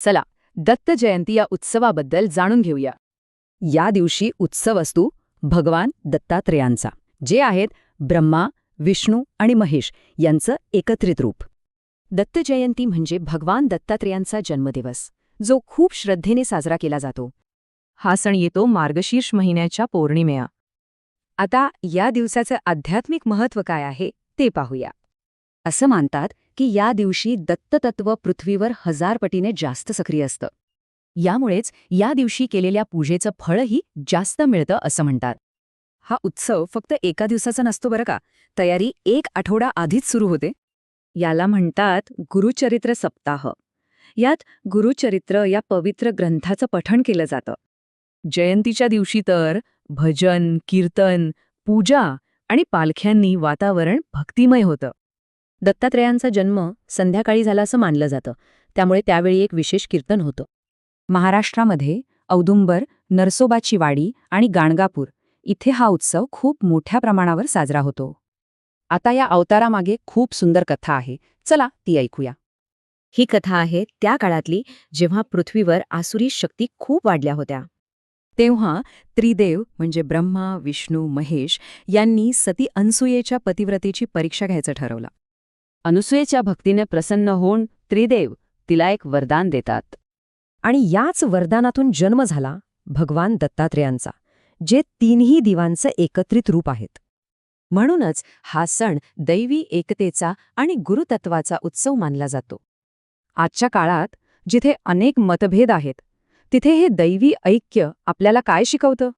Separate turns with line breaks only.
चला दत्त जयंती या उत्सवाबद्दल जाणून घेऊया.
या दिवशी उत्सव असतो भगवान दत्तात्रेयांचा जे आहेत ब्रह्मा विष्णू आणि महेश यांचं एकत्रित रूप.
दत्त जयंती म्हणजे भगवान दत्तात्रेयांचा जन्मदिवस जो खूप श्रद्धेने साजरा केला जातो. हा सण येतो मार्गशीर्ष महिन्याच्या पौर्णिमेया आता या दिवसाचं आध्यात्मिक महत्त्व काय आहे ते पाहूया.
असं मानतात की या दिवशी दत्ततत्व पृथ्वीवर हजारपटीने जास्त सक्रिय असतं.
यामुळेच या दिवशी केलेल्या पूजेचं फळही जास्त मिळतं असं म्हणतात.
हा उत्सव फक्त एका दिवसाचा नसतो बरं का? तयारी एक आठवडा आधीच सुरू होते. याला म्हणतात गुरुचरित्र सप्ताह. यात गुरुचरित्र या पवित्र ग्रंथाचं पठण केलं जातं.
जयंतीच्या दिवशी तर भजन कीर्तन पूजा आणि पालख्यांनी वातावरण भक्तिमय होतं.
दत्तात्रेयांचा जन्म संध्याकाळी झाला असं मानलं जातं. त्यामुळे त्यावेळी एक विशेष कीर्तन होतं.
महाराष्ट्रामध्ये औदुंबर नरसोबाची वाडी आणि गाणगापूर इथे हा उत्सव खूप मोठ्या प्रमाणावर साजरा होतो. आता या अवतारामागे खूप सुंदर कथा आहे. चला ती ऐकूया.
ही कथा आहे त्या काळातली जेव्हा पृथ्वीवर आसुरी शक्ती खूप वाढल्या होत्या.
तेव्हा त्रिदेव म्हणजे ब्रह्मा विष्णू महेश यांनी सती अनसुयेच्या पतिव्रतेची परीक्षा घ्यायचं ठरवलं. अनसुयेच्या भक्तीने प्रसन्न होऊन त्रिदेव तिला एक वरदान देतात.
आणि याच वरदानातून जन्म झाला भगवान दत्तात्रेयांचा जे तीनही दिवांचं एकत्रित रूप आहेत.
म्हणूनच हा सण दैवी एकतेचा आणि गुरुतत्वाचा उत्सव मानला जातो. आजच्या काळात जिथे अनेक मतभेद आहेत तिथे हे दैवी ऐक्य आपल्याला काय शिकवतं?